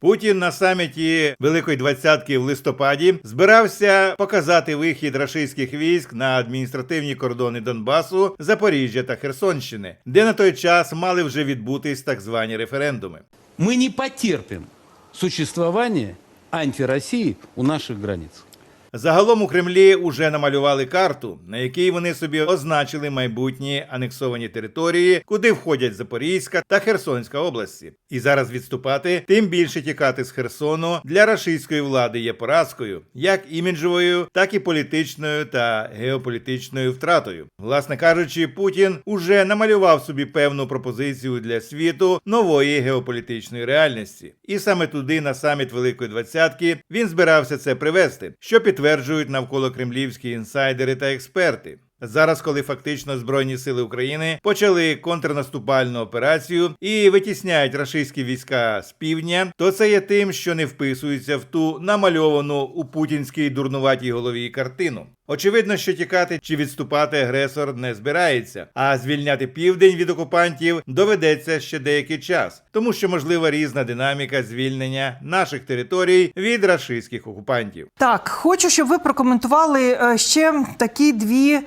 Путін на саміті Великої Двадцятки в листопаді збирався показати вихід рашистських військ на адміністративні кордони Донбасу, Запоріжжя та Херсонщини, де на той час мали вже відбутись так звані референдуми. Ми не потерпимо существування антиросії у наших границ. Загалом у Кремлі уже намалювали карту, на якій вони собі означили майбутні анексовані території, куди входять Запорізька та Херсонська області. І зараз відступати, тим більше тікати з Херсону для рашистської влади є поразкою, як іміджовою, так і політичною та геополітичною втратою. Власне кажучи, Путін уже намалював собі певну пропозицію для світу нової геополітичної реальності, і саме туди, на саміт Великої Двадцятки, він збирався це привести, що підтверджують навколо кремлівські інсайдери та експерти. Зараз, коли фактично збройні сили України почали контрнаступальну операцію і витісняють рашистські війська з півдня, то це є тим, що не вписується в ту намальовану у путінській дурнуватій голові картину. Очевидно, що тікати чи відступати агресор не збирається, а звільняти південь від окупантів доведеться ще деякий час, тому що можлива різна динаміка звільнення наших територій від рашистських окупантів. Так, хочу, щоб ви прокоментували е, ще такі дві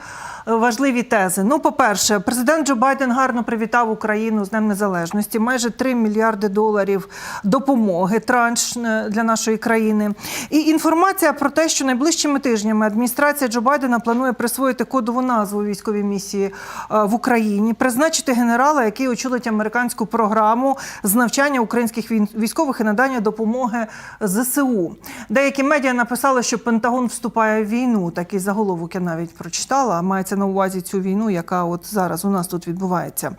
важливі тези. Ну, по-перше, президент Джо Байден гарно привітав Україну з Днем Незалежності. Майже 3 мільярди доларів допомоги транш е, для нашої країни. І інформація про те, що найближчими тижнями адміністрація Джо Байдена планує присвоїти кодову назву військовій місії е, в Україні, призначити генерала, який очолить американську програму з навчання українських військ- військових і надання допомоги ЗСУ. Деякі медіа написали, що Пентагон вступає в війну. Такий заголовок я навіть прочитала. Мається на увазі цю війну, яка от зараз у нас тут відбувається.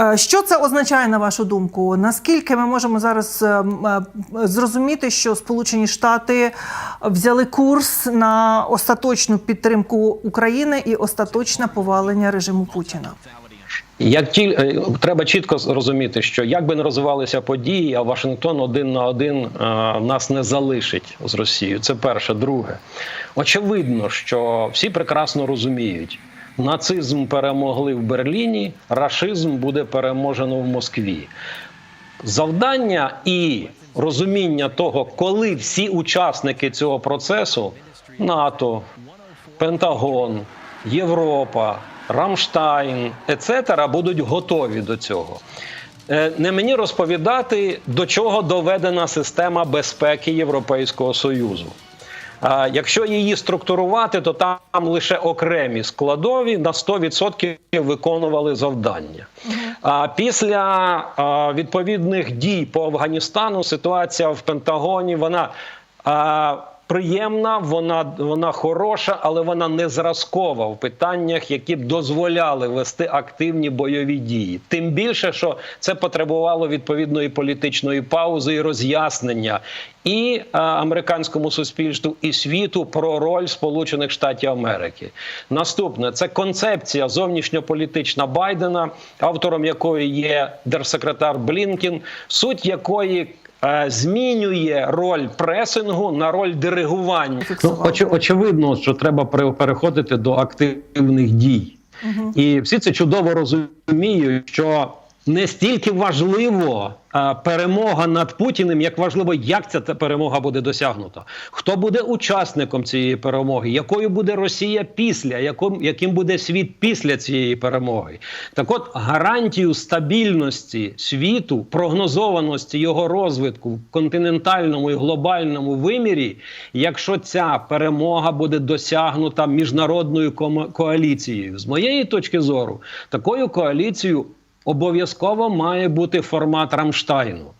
Е, Що це означає на вашу думку? Наскільки ми можемо зараз е, е, зрозуміти, що Сполучені Штати взяли курс на остаточну підтримку України і остаточне повалення режиму Путіна? Як ті е, треба чітко зрозуміти, що як би не розвивалися події, а Вашингтон один на один е, нас не залишить з Росією. Це перше. Друге, очевидно, що всі прекрасно розуміють. Нацизм перемогли в Берліні, рашизм буде переможено в Москві. Завдання і розуміння того, коли всі учасники цього процесу НАТО, Пентагон, Європа, Рамштайн, ецетера, будуть готові до цього. Е, Не мені розповідати, до чого доведена система безпеки Європейського Союзу. Якщо її структурувати, то там лише окремі складові на 100% виконували завдання. Після відповідних дій по Афганістану ситуація в Пентагоні вона. Приємна, вона вона хороша, але вона не зразкова в питаннях, які б дозволяли вести активні бойові дії. Тим більше, що це потребувало відповідної політичної паузи і роз'яснення і американському суспільству, і світу про роль Сполучених Штатів Америки. Наступне це концепція зовнішньополітична Байдена, автором якої є держсекретар Блінкін, суть якої е, змінює роль пресингу на роль диригування. Ну, оч, очевидно, що треба пере- переходити до активних дій. І всі це чудово розуміють, що не стільки важливо е, перемога над Путіним, як важливо, як ця перемога буде досягнута. Хто буде учасником цієї перемоги, якою буде Росія після, яким, яким буде світ після цієї перемоги. Так от гарантію стабільності світу, прогнозованості його розвитку в континентальному і глобальному вимірі, якщо ця перемога буде досягнута міжнародною коаліцією. З моєї точки зору, такою коаліцією обов'язково має бути формат Рамштайну.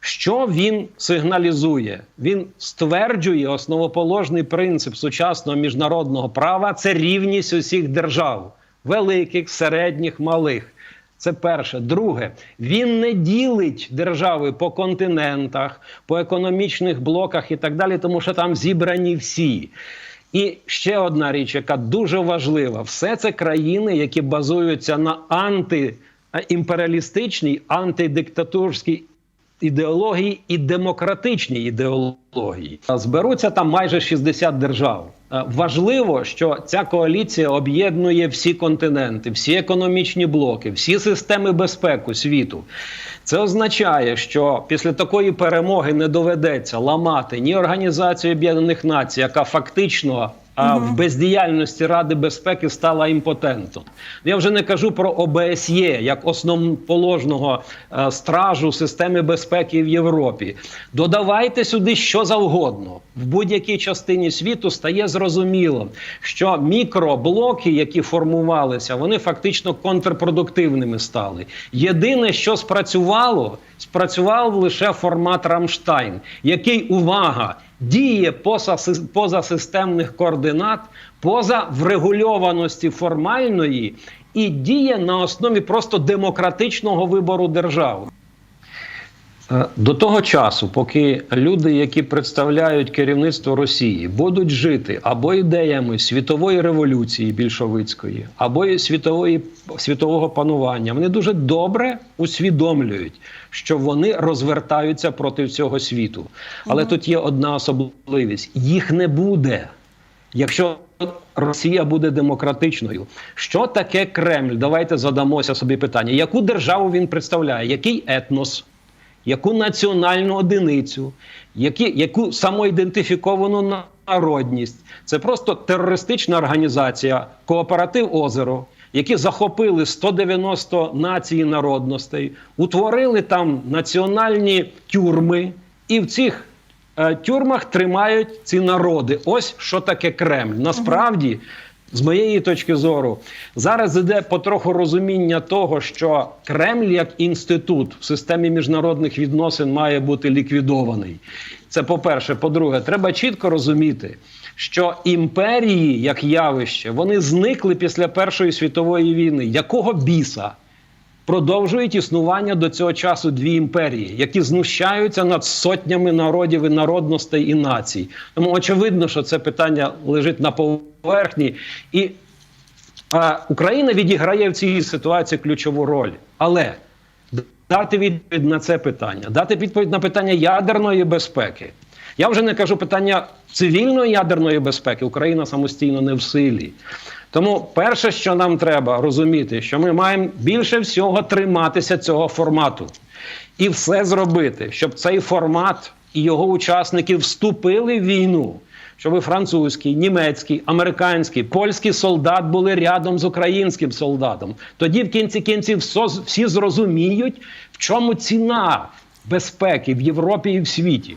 Що він сигналізує? Він стверджує основоположний принцип сучасного міжнародного права це рівність усіх держав, великих, середніх, малих. Це перше. Друге, він не ділить держави по континентах, по економічних блоках і так далі, тому що там зібрані всі. І ще одна річ, яка дуже важлива: все це країни, які базуються на антиімперіалістичній, антидиктатурській ідеології і демократичній ідеології. Зберуться там майже 60 держав. Е, Важливо, що ця коаліція об'єднує всі континенти, всі економічні блоки, всі системи безпеки світу. Це означає, що після такої перемоги не доведеться ламати ні Організацію Об'єднаних Націй, яка фактично а, в бездіяльності Ради безпеки стала імпотентом. Я вже не кажу про ОБСЄ як основоположного е, стражу системи безпеки в Європі. Додавайте сюди що завгодно. В будь-якій частині світу стає зрозуміло, що мікроблоки, які формувалися, вони фактично контрпродуктивними стали. Єдине, що спрацювало, спрацював лише формат Рамштайн, який увага діє поза, сис- поза системних координат, поза врегульованості формальної і діє на основі просто демократичного вибору держав. Е, До того часу, поки люди, які представляють керівництво Росії, будуть жити або ідеями світової революції більшовицької, або світової світового панування, вони дуже добре усвідомлюють, що вони розвертаються проти всього світу. Але тут є одна особливість: їх не буде. Якщо Росія буде демократичною, що таке Кремль? Давайте задамося собі питання: яку державу він представляє, який етнос? Яку національну одиницю, які, яку самоідентифіковану народність. Це просто терористична організація, кооператив Озеро, які захопили 190 націй народностей, утворили там національні тюрми, і в цих е, тюрмах тримають ці народи. Ось що таке Кремль. Насправді. З моєї точки зору, зараз іде потроху розуміння того, що Кремль як інститут в системі міжнародних відносин має бути ліквідований. Це по-перше. По-друге, треба чітко розуміти, що імперії як явище вони зникли після Першої світової війни. Якого біса? Продовжують існування до цього часу дві імперії, які знущаються над сотнями народів і народностей і націй. Тому очевидно, що це питання лежить на поверхні, і а, Україна відіграє в цій ситуації ключову роль. Але дати відповідь на це питання, дати відповідь на питання ядерної безпеки. Я вже не кажу питання цивільної ядерної безпеки. Україна самостійно не в силі. Тому перше, що нам треба розуміти, що ми маємо більше всього триматися цього формату і все зробити, щоб цей формат і його учасники вступили в війну. Щоб французький, німецький, американський, польський солдат були рядом з українським солдатом. Тоді в кінці кінців всі зрозуміють, в чому ціна безпеки в Європі і в світі.